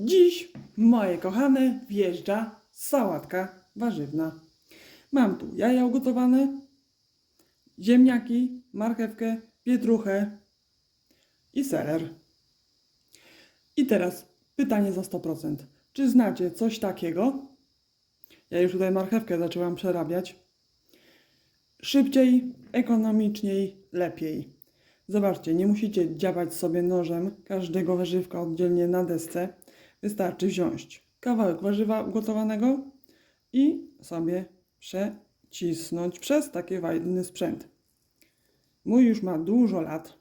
Dziś, moje kochane, wjeżdża sałatka warzywna. Mam tu jaja ugotowane, ziemniaki, marchewkę, pietruchę i serer. I teraz pytanie za 100%. Czy znacie coś takiego? Ja już tutaj marchewkę zaczęłam przerabiać. Szybciej, ekonomiczniej, lepiej. Zobaczcie, nie musicie dziabać sobie nożem każdego warzywka oddzielnie na desce. Wystarczy wziąć kawałek warzywa ugotowanego i sobie przecisnąć przez taki fajny sprzęt. Mój już ma dużo lat.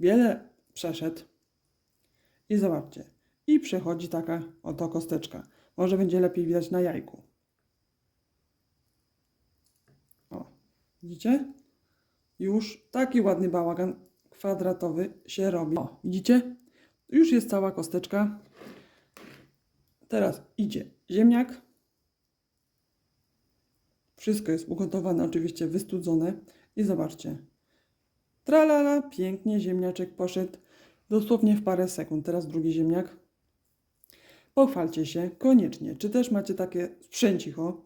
Wiele przeszedł. I zobaczcie. I przechodzi taka oto kosteczka. Może będzie lepiej widać na jajku. O, widzicie? Już taki ładny bałagan kwadratowy się robi. O, widzicie? Już jest cała kosteczka. Teraz idzie ziemniak. Wszystko jest ugotowane, oczywiście wystudzone. I zobaczcie. Tralala, pięknie ziemniaczek poszedł. Dosłownie w parę sekund. Teraz drugi ziemniak. Pochwalcie się koniecznie. Czy też macie takie sprzęcicho?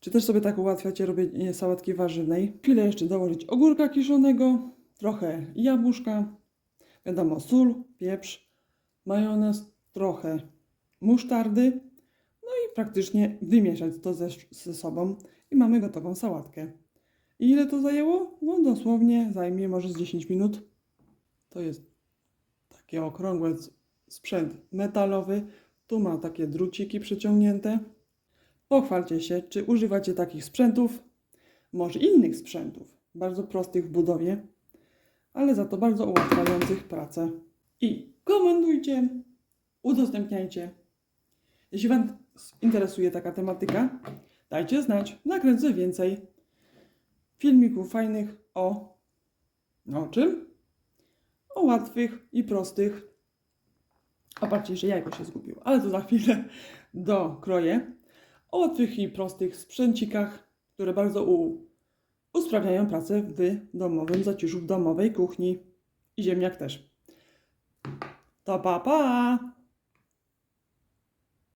Czy też sobie tak ułatwiacie robienie sałatki warzywnej? Chwilę jeszcze dołożyć ogórka kiszonego, trochę jabłuszka, wiadomo, sól, pieprz, majonez, trochę musztardy, no i praktycznie wymieszać to ze, ze sobą i mamy gotową sałatkę. I ile to zajęło? No dosłownie zajmie może z 10 minut. To jest takie okrągłe s- sprzęt metalowy. Tu ma takie druciki przyciągnięte. Pochwalcie się, czy używacie takich sprzętów, może innych sprzętów, bardzo prostych w budowie, ale za to bardzo ułatwiających pracę. I komentujcie, udostępniajcie. Jeśli Wam interesuje taka tematyka, dajcie znać, nakręcę więcej filmików fajnych o, no o czym? O łatwych i prostych. Opatrzcie, że jajko się zgubiło, ale to za chwilę dokroję o łatwych i prostych sprzęcikach, które bardzo u, usprawniają pracę w domowym zaciszu, w domowej kuchni. I ziemniak też. To pa pa!